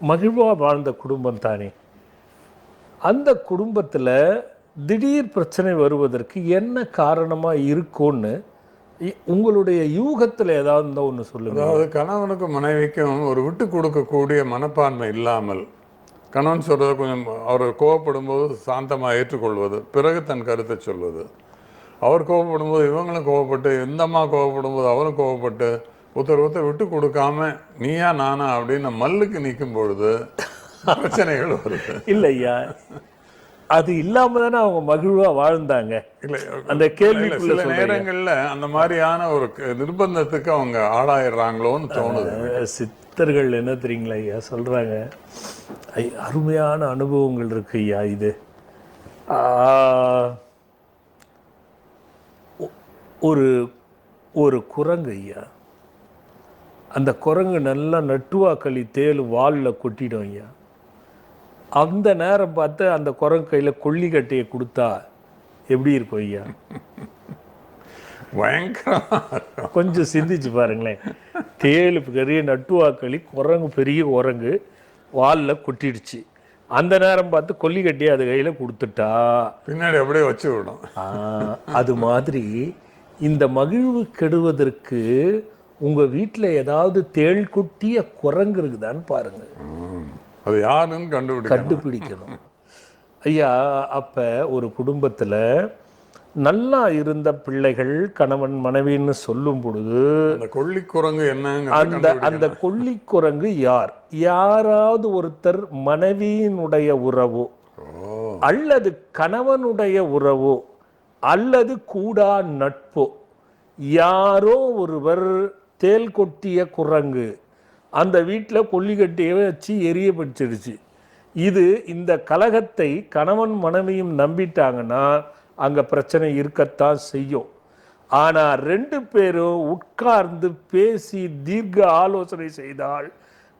மகிழ்வாக வாழ்ந்த குடும்பம் தானே? அந்த குடும்பத்தில் திடீர் பிரச்சனை வருவதற்கு என்ன காரணமாக இருக்கும்னு இ- உங்களுடைய யூகத்தில் ஏதாவது இருந்தால் ஒன்று சொல்லுங்கள் அதாவது கணவனுக்கும் மனைவிக்கும் ஒரு விட்டு கொடுக்கக்கூடிய மனப்பான்மை இல்லாமல் கணவன் சொல்கிறத கொஞ்சம் அவர் கோவப்படும் போது சாந்தமாக ஏற்றுக்கொள்வது பிறகு தன் கருத்தை சொல்வது. அவர் கோவப்படும் போது இவங்களும் கோவப்பட்டு இந்த அம்மா கோவப்படும் போது அவரும் கோவப்பட்டு ஒருத்தர் ஒருத்தர் விட்டு கொடுக்காம நீயா நானா அப்படின்னு மல்லுக்கு நிற்கும் பொழுது பிரச்சனைகள் வருது. இல்லை ஐயா அது இல்லாமல் தானே அவங்க மகிழ்வாக வாழ்ந்தாங்க. இல்லை அந்த கேள்விக்குள்ள சில சொல்றீங்க. நேரங்கள்ல அந்த மாதிரியான ஒரு நிர்பந்தத்துக்கு அவங்க ஆளாயிடுறாங்களோன்னு தோணுது. சித்தர்கள் என்ன தெரியுங்களா ஐயா? சொல்கிறாங்க ஐ அருமையான அனுபவங்கள் இருக்கு ஐயா இது. ஒரு ஒரு குரங்கு ஐயா. அந்த குரங்கு நல்லா நட்டுவாக்களி தேள் வாலில் கொட்டிடும் ஐயா அந்த நேரம் பார்த்து அந்த குரங்கு கையில் கொல்லிக்கட்டையை கொடுத்தா எப்படி இருக்கும் ஐயா? பயங்கரமா. கொஞ்சம் சிந்திச்சு பாருங்களேன். தேள் பெரிய நட்டுவாக்களி குரங்கு பெரிய குரங்கு வாலில் கொட்டிடுச்சு. அந்த நேரம் பார்த்து கொல்லி கட்டி அது கையில் கொடுத்துட்டா. பின்னாடி அப்படியே வச்சு விடும். அது மாதிரி இந்த மகிழ்வு கெடுவதற்கு உங்க வீட்டில் ஏதாவது தேள் கொட்டிய குரங்கு இருக்குதான்னு பாருங்க. அது யாருன்னு கண்டுபிடிக்கணும். கண்டுபிடிக்கணும். ஐயா அப்ப ஒரு குடும்பத்துல நல்லா இருந்த பிள்ளைகள் கணவன் மனைவின்னு சொல்லும் பொழுது அந்த கொள்ளி குரங்கு என்னங்க அந்த அந்த கொல்லி குரங்கு யார்? யாராவது ஒருத்தர் மனைவியினுடைய உறவோ அல்லது கணவனுடைய உறவோ அல்லது கூடா நட்போ யாரோ ஒருவர் தேல் கொட்டிய குரங்கு. அந்த வீட்டில் கொல்லிக்கட்டையை வச்சு எரிய பிடிச்சிருச்சு இது இந்த கலகத்தை கணவன் மனைவியும் நம்பிட்டாங்கன்னா அங்கே பிரச்சனை இருக்கத்தான் செய்யும். ஆனால் ரெண்டு பேரும் உட்கார்ந்து பேசி தீர்க்க ஆலோசனை செய்தால்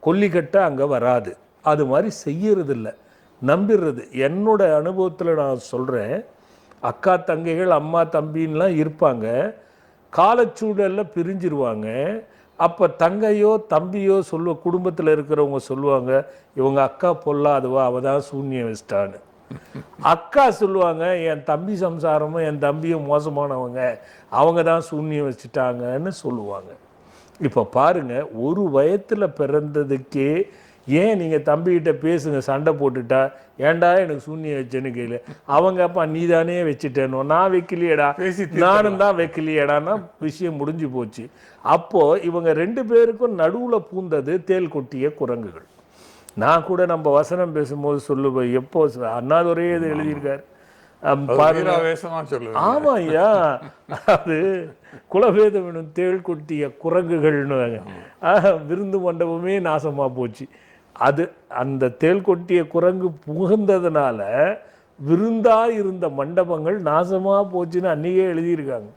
கொல்லிக்கட்டை அங்கே வராது. அது மாதிரி செய்யறதில்ல. நம்பிடுறது. என்னோட அனுபவத்தில் நான் சொல்கிறேன் அக்கா தங்கைகள் அம்மா தம்பின்லாம் இருப்பாங்க. காலச்சூழலில் பிரிஞ்சிருவாங்க. அப்போ தங்கையோ தம்பியோ சொல்லுவ குடும்பத்தில் இருக்கிறவங்க சொல்லுவாங்க இவங்க அக்கா பொல்லாதவா? அவள் தான் சூன்யம் வச்சிட்டான்னு அக்கா சொல்லுவாங்க என் தம்பி சம்சாரமும் என் தம்பியும் மோசமானவங்க. அவங்க தான் சூன்யம் வச்சுட்டாங்கன்னு சொல்லுவாங்க. இப்போ பாருங்க ஒரு வயத்தில் பிறந்ததுக்கே ஏன் நீங்கள் தம்பிகிட்ட பேசுங்க சண்டை போட்டுட்டா? ஏன்டா எனக்கு சூன்யம் வச்சேன்னு கேளு. அவங்க அப்பா நீ தானே வச்சுட்டேனோ? நான் வைக்கலையேடா. நானும் தான் வைக்கலையேடான்னா விஷயம் முடிஞ்சு போச்சு. அப்போ இவங்க ரெண்டு பேருக்கும் நடுவுல பூந்தது தேல் கொட்டிய குரங்குகள். நான் கூட நம்ம வசனம் பேசும்போது சொல்லுவேன் எப்போ அண்ணாதுரையே இது எழுதியிருக்காரு. ஆமா ஐயா அது குலவேதம் எனும் தேள் கொட்டிய குரங்குகள்னு. விருந்து மண்டபமே நாசமா போச்சு. அது அந்த தேள் கொட்டிய குரங்கு புகுந்ததுனால விருந்தா இருந்த மண்டபங்கள் நாசமாக போச்சுன்னு அன்றைக்கே எழுதியிருக்காங்க.